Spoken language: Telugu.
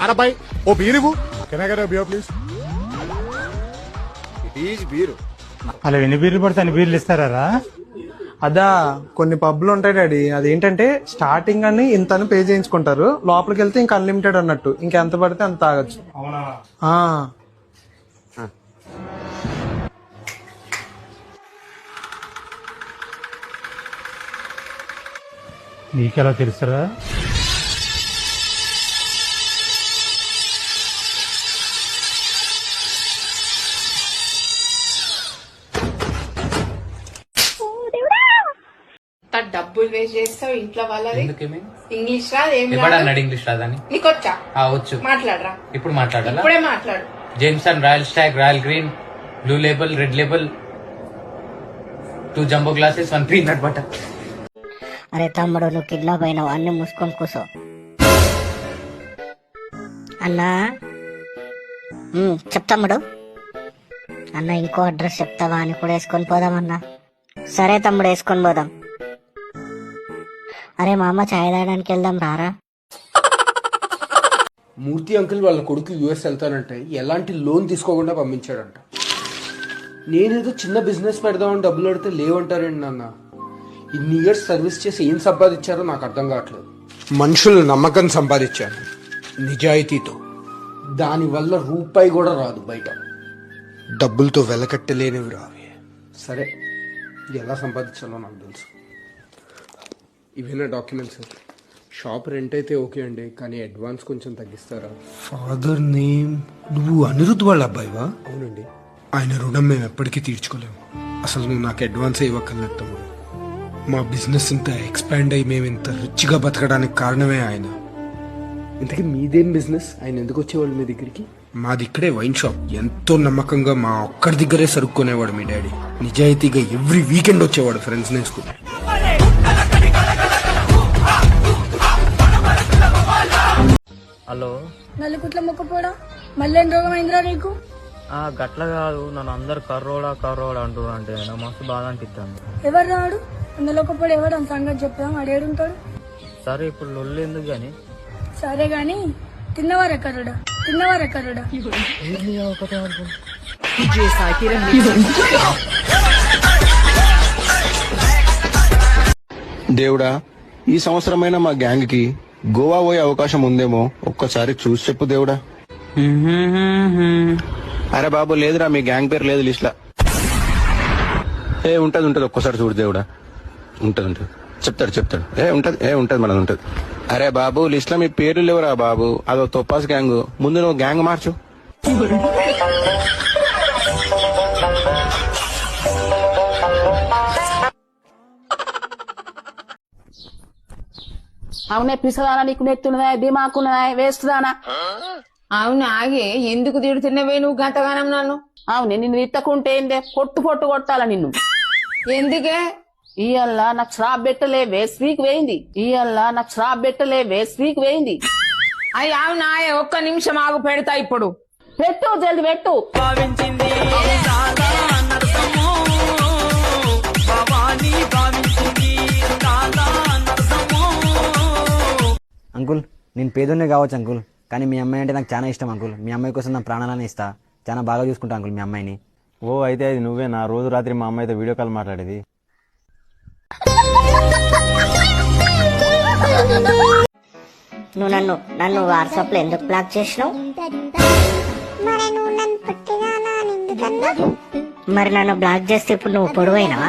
అరబాయ్ ఓ బీరువు. కెనగర బియో ప్లీజ్ ఇట్ ఈజ్ బీరు అలా ఎన్ని బీర్లు పడితే అన్ని బీర్లు ఇస్తారా అదా కొన్ని పబ్లు ఉంటాయి డాడీ. అదేంటంటే స్టార్టింగ్ అని ఇంత అని పే చేయించుకుంటారు. లోపలికి వెళ్తే ఇంకా అన్లిమిటెడ్ అన్నట్టు. ఇంకెంత పడితే అంత తాగొచ్చు. అవునా? ఆ, నీకెలా తెలుసురా డబ్బులు వేస్ట్ చేస్తావు ఇంట్లో వాళ్ళది? ఎందుకేమి? ఇంగ్లీష్ రాదు ఏం రాదు? ఎవడన్నాడు ఇంగ్లీష్ రాదని? నీకొచ్చా? ఆ వచ్చు. మాట్లాడరా. ఇప్పుడు మాట్లాడాలా? ఇప్పుడే మాట్లాడు. Jameson Royal Stag Royal Green Blue Label Red Label two jumbo glasses one peanut butter అరే తమ్ముడు నువ్వు కిడ్నాప్ అయినావు. అన్ని మూసుకొని కూసో. అన్నా? ఉమ్, చెప్తమ్ముడు అన్న ఇంకో అడ్రస్ చెప్తావా అని కూడా వేసుకొని పోదామన్నా. సరే తమ్ముడు వేసుకొని పోదాం. అరే మా అమ్మ చాయ్ తాగడానికి వెళ్దాం రారా? మూర్తి అంకుల్ వాళ్ళ కొడుకు యుఎస్ వెళ్తానంటే ఎలాంటి లోన్ తీసుకోకుండా పంపించాడంట. నేనేదో చిన్న బిజినెస్ పెడదామని డబ్బులు అడితే లేవంటారండి నాన్న? ఇన్ని ఇయర్స్ సర్వీస్ చేసి ఏం సంపాదించారో నాకు అర్థం కావట్లేదు. మనుషులు నమ్మకం సంపాదించాను నిజాయితీతో. దానివల్ల రూపాయి కూడా రాదు బయట. డబ్బులతో వెలకట్టలేనివి రావి. సరే ఎలా సంపాదించాలో నాకు తెలుసు. ఇవేనా డాక్యుమెంట్స్ షాప్ రెంట్ అయితే ఓకే అండి కానీ అడ్వాన్స్ కొంచెం తగ్గిస్తారా? ఫాదర్ నేమ్ నువ్వు అనిరుద్ధ్ వాళ్ళ అబ్బాయివా? అవునండి. ఆయన రుణం మేము ఎప్పటికీ తీర్చుకోలేము. అసలు నువ్వు నాకు అడ్వాన్స్ ఇవ్వక్కర్లేదు తమ్ముడు. మా బిజినెస్ ఇంత ఎక్స్పాండ్ అయ్యి మేము ఇంత రిచ్గా బతకడానికి కారణమే ఆయన. ఇంతకీ మీదేం బిజినెస్ ఆయన ఎందుకు వచ్చేవాళ్ళు మీ దగ్గరికి? మాది ఇక్కడే వైన్ షాప్ ఎంతో నమ్మకంగా మా ఒక్కడి దగ్గరే సరుక్కునేవాడు మీ డాడీ. నిజాయితీగా ఎవ్రీ వీకెండ్ వచ్చేవాడు ఫ్రెండ్స్ నేసుకుని హలో. నలుగుట్ల మొక్కపోవడం? మళ్ళీ రోగం అయిందిరా నీకు? ఆ గట్ల కాదు. నన్ను అందరు కర్రోడా కర్రోడా అంటారు అంటే నాకు మస్తు బాధ అనిపిస్తుంది ఎవరు రాడు? అందులోకపోడు ఎవడు? అని సంగతి చెప్తాం అడేడుంటాడు సరే ఇప్పుడు లొల్లు ఎందుకు గాని? సరే గాని తిన్నవారెక్కరుడా తిన్నవారెక్కరుడా దేవుడా ఈ సంవత్సరమైనా మా గ్యాంగ్కి గోవా పోయే అవకాశం ఉందేమో. ఒక్కసారి చూసి చెప్పు దేవుడా. అరే బాబు లేదురా మీ గ్యాంగ్ పేరు లేదు లిస్ట్లా ఏ ఉంటది ఉంటది. ఒక్కసారి చూడు దేవుడా. ఉంటది ఉంటది. చెప్తాడు చెప్తాడు. ఏ ఉంటది ఏ ఉంటది మనది ఉంటది. అరే బాబు లిస్ట్లో మీ పేర్లు లేవురా బాబు. అదో తొప్పాస్ గ్యాంగ్ ముందు నువ్వు గ్యాంగ్ మార్చు. అవునే పిసదానా నీకు నెత్తున్నదా దిమాకున్నదా వేస్తుదానా? అవును ఆగే. ఎందుకు తిడుతున్నవే నువ్వు గంటగానం నన్ను? అవునే నిన్ను తిట్టకుంటే ఏందే? పొట్టు పొట్టు కొట్టాలా నిన్ను? ఎందుకే? ఇయల్లా నాకు శ్రాప్ పెట్టలేవే స్వీక్ వేయింది. ఇయల్లా నాకు శ్రాప్ పెట్టలేవే స్వీక్ వేయింది. అయ్యి అవును ఆయే ఒక్క నిమిషం ఆగు పెడతా ఇప్పుడు. పెట్టు జల్ది పెట్టు. అంకుల్ నేను పేదోన్నే కావచ్చు అంకుల్. కానీ మీ అమ్మాయి అంటే నాకు చాలా ఇష్టం అంకుల్. మీ అమ్మాయి కోసం నా ప్రాణాలని ఇస్తా. చాలా బాగా చూసుకుంటా అంకుల్ మీ అమ్మాయిని. ఓ అయితే అది నువ్వే. నా రోజు రాత్రి మా అమ్మాయితో వీడియో కాల్ మాట్లాడేది. నువ్వు నన్ను నన్ను వాట్సాప్లో ఎందుకు బ్లాక్ చేసినావు? మరి నన్ను బ్లాక్ చేస్తే ఇప్పుడు నువ్వు పొడవైనవా?